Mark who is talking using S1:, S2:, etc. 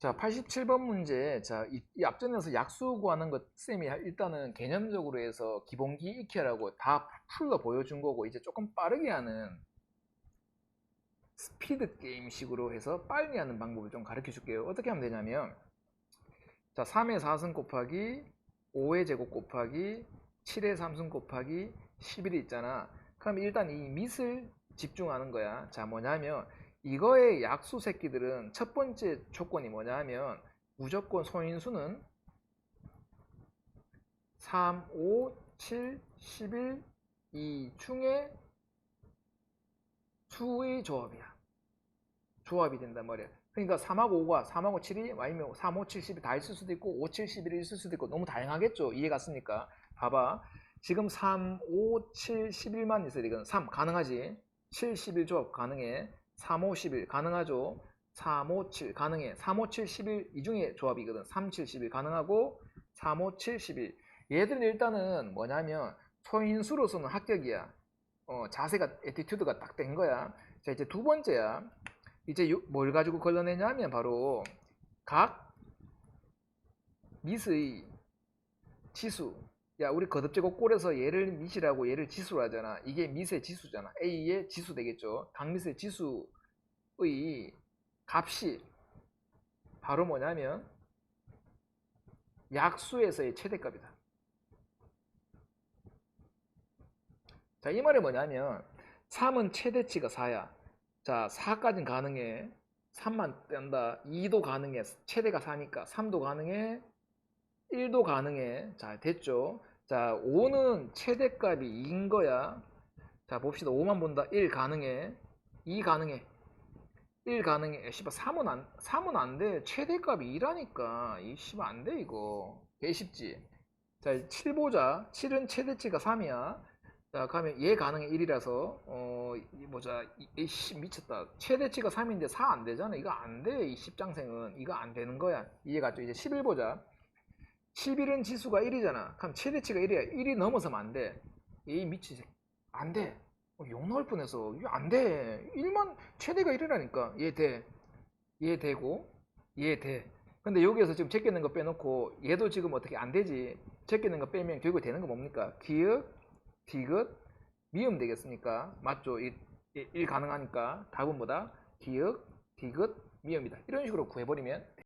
S1: 자, 87번 문제. 자, 이, 이 앞전에서 약수 구하는 것 쌤이 일단은 개념적으로 해서 기본기 익히라고 다 풀러 보여준 거고 이제 조금 빠르게 하는 스피드 게임식으로 해서 빨리 하는 방법을 좀 가르쳐 줄게요. 어떻게 하면 되냐면 자, 3의 4승 곱하기 5의 제곱 곱하기 7의 3승 곱하기 11이 있잖아. 그럼 일단 이 밑을 집중하는 거야. 자, 뭐냐면 이거의 약수 새끼들은 첫 번째 조건이 뭐냐 하면 무조건 소인수는 3, 5, 7, 11, 이 중에 수의 조합이야. 조합이 된단 말이야. 그러니까 3하고 5가 3하고 7이 아니면 3, 5, 7, 10이 다 있을 수도 있고 5, 7, 11이 있을 수도 있고 너무 다양하겠죠. 이해 갔습니까? 봐봐. 지금 3, 5, 7, 11만 있어야 되거든. 3 가능하지. 7, 11 조합 가능해. 3, 5, 11 가능하죠. 3, 5, 7 가능해. 3, 5, 7, 11 이 중에 조합이거든. 3, 7, 11 가능하고 3, 5, 7, 11 얘들은 일단은 뭐냐면 소인수로서는 합격이야. 어, 자세가 에티튜드가 딱 된 거야. 자 이제 두 번째야. 이제 요- 뭘 가지고 걸러내냐면 바로 각 밑의 지수. 야 우리 거듭제곱 꼴에서 얘를 밑이라고 얘를 지수로 하잖아. 이게 밑의 지수잖아. A의 지수 되겠죠. 각 밑의 지수의 값이 바로 뭐냐면 약수에서의 최대값이다. 자, 이 말이 뭐냐면 3은 최대치가 4야. 자, 4까지는 가능해. 3만 뗀다. 2도 가능해. 최대가 4니까 3도 가능해. 1도 가능해. 자, 됐죠? 자, 5는 최대값이 2인 거야. 자, 봅시다. 5만 본다. 1 가능해. 2 가능해. 1 가능해. 씨발 3은 안 3은 안 돼. 최대값이 2라니까. 이 씨발 안 돼, 이거. 개 쉽지. 자, 7 보자. 7은 최대치가 3이야. 자, 그러면 얘 가능해 1이라서 어, 이 보자. 이, 이 씨, 미쳤다. 최대치가 3인데 4 안 되잖아. 이거 안 돼. 이 십장생은 이거 안 되는 거야. 이해갔죠? 이제 11 보자. 11은 지수가 1이잖아. 그럼 최대치가 1이야. 1이 넘어서면 안 돼. 이 미치 새끼. 안 돼. 어, 욕 나올 뻔해서. 안 돼. 1만 최대가 1이라니까. 얘 돼. 얘 되고 얘 돼. 근데 여기에서 지금 제껴낸 거 빼놓고 얘도 지금 어떻게 안 되지. 제껴낸 거 빼면 결국 되는 거 뭡니까? 기역, 디귿, 미음 되겠습니까? 맞죠? 이, 이- 일 가능하니까 답은 뭐다? 기역, 디귿, 미음이다. 이런 식으로 구해버리면